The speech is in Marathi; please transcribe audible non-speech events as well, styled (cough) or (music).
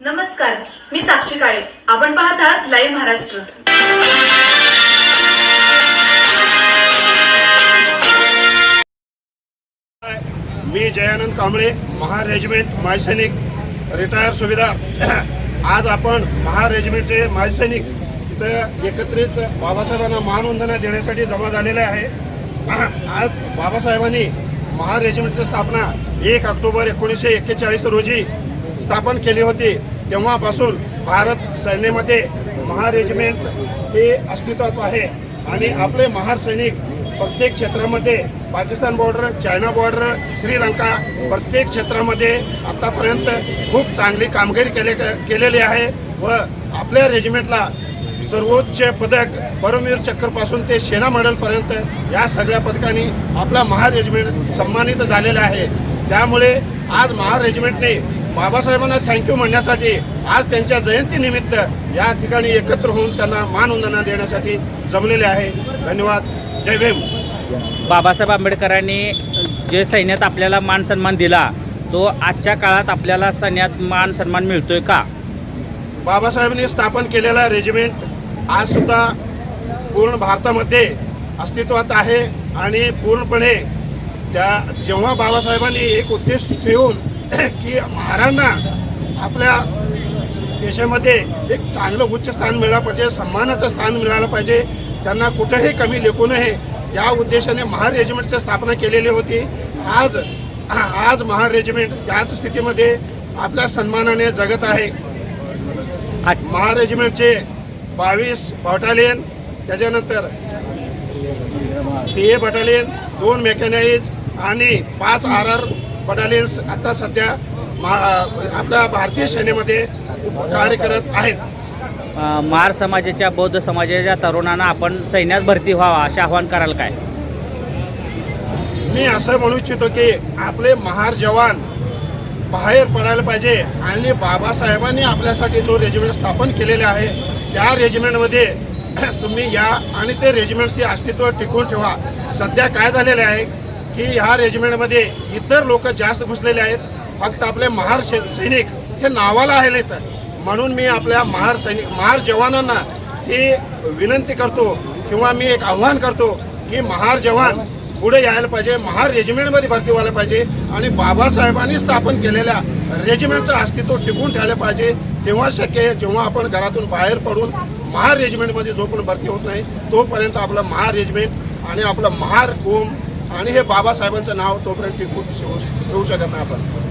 नमस्कार मी साक्षी काळे. आपण पाहत आहात लाईव्ह महाराष्ट्र. मी जयानंद कांबळे महार रेजिमेंट मायसैनिक रिटायर सुभेदार. (clears throat) आज आपण महार रेजिमेंटचे मायसैनिक इथं एकत्रित बाबासाहेबांना मानवंदना देण्यासाठी जमा झालेले आहे. (clears throat) आज बाबासाहेबांनी महार रेजिमेंटची स्थापना एक ऑक्टोबर एकोणीसशे एक्केचाळीस रोजी स्थापन केली होती. तेव्हापासून भारत सैन्यामध्ये महार रेजिमेंट हे अस्तित्वात आहे. आणि आपले महार सैनिक प्रत्येक क्षेत्रामध्ये Pakistan border China border Sri Lanka प्रत्येक क्षेत्रामध्ये आतापर्यंत खूप चांगली कामगिरी केले केलेली आहे व आपल्या रेजिमेंटला सर्वोच्च पदक परमवीर चक्रपासून ते सेना मेडलपर्यंत या सगळ्या पदकांनी आपला महार रेजिमेंट सन्मानित झालेला आहे. त्यामुळे आज महार रेजिमेंटने बाबासाहेबांना थँक्यू म्हणण्यासाठी आज त्यांच्या जयंतीनिमित्त या ठिकाणी एकत्र होऊन त्यांना मानवंदना देण्यासाठी जमलेले आहे. धन्यवाद. जय भीम. बाबासाहेब आंबेडकरांनी जे सैन्यात आपल्याला मान सन्मान दिला तो आजच्या काळात आपल्याला सैन्यात मान सन्मान मिळतोय का? बाबासाहेबांनी स्थापन केलेला रेजिमेंट आज सुद्धा पूर्ण भारतामध्ये अस्तित्वात आहे आणि पूर्णपणे त्या जेव्हा बाबासाहेबांनी एक उद्देश ठेवून की महारांना आपल्या देशामध्ये एक चांगलं उच्च स्थान मिळालं पाहिजे सन्मानाचं स्थान मिळालं पाहिजे. त्यांना कुठंही कमी लेखू नये. या उद्देशाने महार रेजिमेंटची स्थापना केलेली होती. आज आज महार रेजिमेंट त्याच स्थितीमध्ये आपल्या सन्मानाने जगत आहे. महार रेजिमेंटचे बावीस बटालियन त्याच्यानंतर ते ए बटालियन दोन मेकॅनाइज आणि पाच आर आर बटालियन्स आता सध्या मा- आपल्या भारतीय सेनेमध्ये कार्य करत आहेत. महार समाजाच्या बौद्ध समाजाच्या तरुणांना आपण सैन्यात भरती व्हावा असे आवाहन कराल काय? मी असं म्हणू इच्छितो की आपले महार जवान बाहेर पडायला पाहिजे आणि बाबासाहेबांनी आपल्यासाठी जो रेजिमेंट स्थापन केलेले आहे त्या रेजिमेंटमध्ये तुम्ही या आणि ते रेजिमेंटचे अस्तित्व टिकून ठेवा. सध्या काय झालेलं आहे की ह्या रेजिमेंटमध्ये इतर लोक जास्त घुसलेले आहेत. फक्त आपले महार सैनिक हे नावाला आहेत म्हणून मी आपल्या महार सैनिक महार जवानांना ही विनंती करतो किंवा मी एक आव्हान करतो की महार जवान पुढे यायला पाहिजे महार रेजिमेंटमध्ये भरती व्हायला पाहिजे आणि बाबासाहेबांनी स्थापन केलेल्या रेजिमेंटचं अस्तित्व टिकून ठेवलं पाहिजे. तेव्हा शक्य आहे जेव्हा आपण घरातून बाहेर पडून महार रेजिमेंटमध्ये जो पण भरती होत नाही तोपर्यंत आपलं महार रेजिमेंट आणि आपलं महार कोम आणि हे बाबासाहेबांचं नाव तोपर्यंत टिकून ठेवू शकत नाही आपण.